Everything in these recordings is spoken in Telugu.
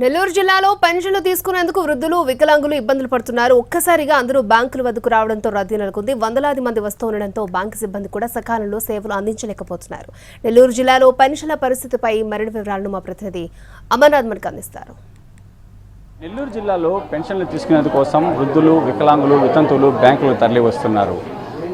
నెల్లూరు జిల్లాలో పెన్షన్లు తీసుకునేందుకు వృద్ధులు వికలాంగులు ఇబ్బందులు పడుతున్నారు. ఒక్కసారిగా అందరూ బ్యాంకుల వద్దకు రావడంతో రద్దీ నెలకొంది. వందలాది మంది వస్తూ ఉండడంతో బ్యాంకు సిబ్బంది కూడా సకాలంలో సేవలు అందించలేకపోతున్నారు. నెల్లూరు జిల్లాలో పెన్షన్ల పరిస్థితిపై మరిన్ని వివరాలను మా ప్రతినిధి అమర్నాథ్ మనకు అందిస్తారు. నెల్లూరు జిల్లాలో పెన్షన్లు తీసుకునేందుకోసం వృద్ధులు వికలాంగులు వితంతువులు బ్యాంకులు తరలి వస్తున్నారు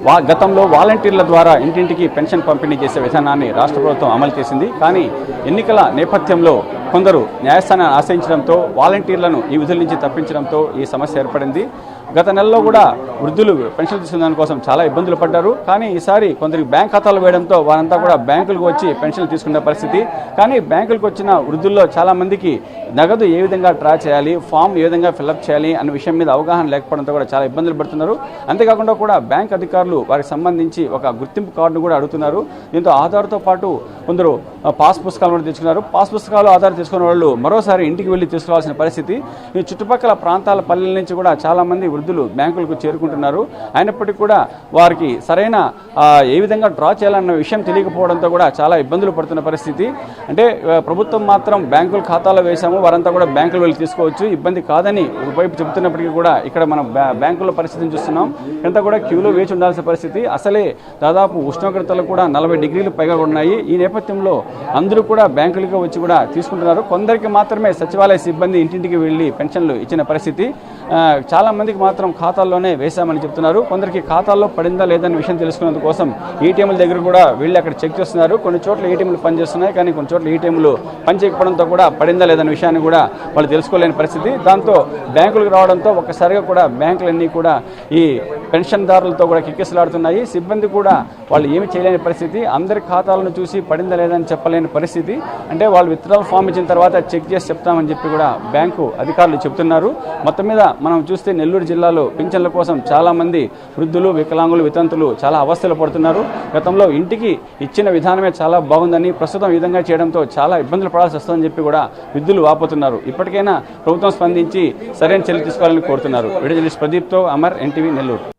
వా గతంలో వాలంటీర్ల ద్వారా ఇంటింటికి పెన్షన్ పంపిణీ చేసే విధానాన్ని రాష్ట్ర ప్రభుత్వం అమలు చేసింది. కానీ ఎన్నికల నేపథ్యంలో కొందరు న్యాయస్థానాన్ని ఆశ్రయించడంతో వాలంటీర్లను ఈ విధుల నుంచి తప్పించడంతో ఈ సమస్య ఏర్పడింది. గత నెలలో కూడా వృద్ధులు పెన్షన్ తీసుకున్న దానికోసం చాలా ఇబ్బందులు పడ్డారు. కానీ ఈసారి కొందరికి బ్యాంక్ ఖాతాలు వేయడంతో వారంతా కూడా బ్యాంకులకు వచ్చి పెన్షన్లు తీసుకునే పరిస్థితి. కానీ బ్యాంకులకు వచ్చిన వృద్ధుల్లో చాలా మందికి నగదు ఏ విధంగా డ్రా చేయాలి ఫామ్ ఏ విధంగా ఫిల్అప్ చేయాలి అనే విషయం మీద అవగాహన లేకపోవడంతో కూడా చాలా ఇబ్బందులు పడుతున్నారు. అంతేకాకుండా కూడా బ్యాంక్ అధికారులు వారికి సంబంధించి ఒక గుర్తింపు కార్డును కూడా అడుగుతున్నారు. దీంతో ఆధార్తో పాటు కొందరు పాస్ పుస్తకాలు కూడా తెచ్చుకున్నారు. పాస్ పుస్తకాలు ఆధార్ తీసుకున్న వాళ్ళు మరోసారి ఇంటికి వెళ్ళి తీసుకోవాల్సిన పరిస్థితి. ఈ చుట్టుపక్కల ప్రాంతాల పల్లెల నుంచి కూడా చాలా మంది వృద్ధులు బ్యాంకులకు చేరుకుంటున్నారు. అయినప్పటికీ కూడా వారికి సరైన ఏ విధంగా డ్రా చేయాలన్న విషయం తెలియకపోవడంతో కూడా చాలా ఇబ్బందులు పడుతున్న పరిస్థితి. అంటే ప్రభుత్వం మాత్రం బ్యాంకుల ఖాతాలో వేశాము. వారంతా కూడా బ్యాంకులు వెళ్ళి తీసుకోవచ్చు. ఇబ్బంది కాదని ఒకవైపు చెబుతున్నప్పటికీ కూడా ఇక్కడ మనం బ్యాంకుల పరిస్థితిని చూస్తున్నాం. ఇంత కూడా క్యూలో వేచి ఉండాల్సిన పరిస్థితి. అసలే దాదాపు ఉష్ణోగ్రతలు కూడా నలభై డిగ్రీలు పైగా ఉన్నాయి. ఈ నేపథ్యంలో అందరూ కూడా బ్యాంకులకు వచ్చి కూడా తీసుకుంటున్నారు. కొందరికి మాత్రమే సచివాలయ సిబ్బంది ఇంటింటికి వెళ్ళి పెన్షన్లు ఇచ్చిన పరిస్థితి. చాలామందికి మాత్రం ఖాతాల్లోనే వేశామని చెప్తున్నారు. కొందరికి ఖాతాల్లో పడిందా లేదన్న విషయం తెలుసుకునేందుకు కోసం ఏటీఎంల దగ్గర కూడా వీళ్ళు అక్కడ చెక్ చేస్తున్నారు. కొన్ని చోట్ల ఏటీఎంలు పనిచేస్తున్నాయి కానీ కొన్ని చోట్ల ఏటీఎంలు పనిచేయకపోవడంతో కూడా పడిందా లేదన్న విషయాన్ని కూడా వాళ్ళు తెలుసుకోలేని పరిస్థితి. దాంతో బ్యాంకులకు రావడంతో ఒక్కసారిగా కూడా బ్యాంకులన్నీ కూడా ఈ పెన్షన్దారులతో కూడా కిక్కిసలాడుతున్నాయి. సిబ్బంది కూడా వాళ్ళు ఏమి చేయలేని పరిస్థితి. అందరి ఖాతాలను చూసి పడిందా లేదని చెప్పలేని పరిస్థితి. అంటే వాళ్ళు విత్డ్రాల్ ఫామ్ ఇచ్చిన తర్వాత చెక్ చేసి చెప్తామని చెప్పి కూడా బ్యాంకు అధికారులు చెప్తున్నారు మొత్తం మీద మనం చూస్తే నెల్లూరు జిల్లా జిల్లాలో పింఛన్ల కోసం చాలామంది వృద్ధులు వికలాంగులు వితంతులు చాలా అవస్థలు పడుతున్నారు. గతంలో ఇంటికి ఇచ్చిన విధానమే చాలా బాగుందని ప్రస్తుతం ఈ విధంగా చేయడంతో చాలా ఇబ్బందులు పడాల్సి వస్తుందని చెప్పి కూడా విద్యులు వాపోతున్నారు. ఇప్పటికైనా ప్రభుత్వం స్పందించి సరైన చర్యలు తీసుకోవాలని కోరుతున్నారు. విడుదల ప్రదీప్తో అమర్ ఎన్టీవీ నెల్లూరు.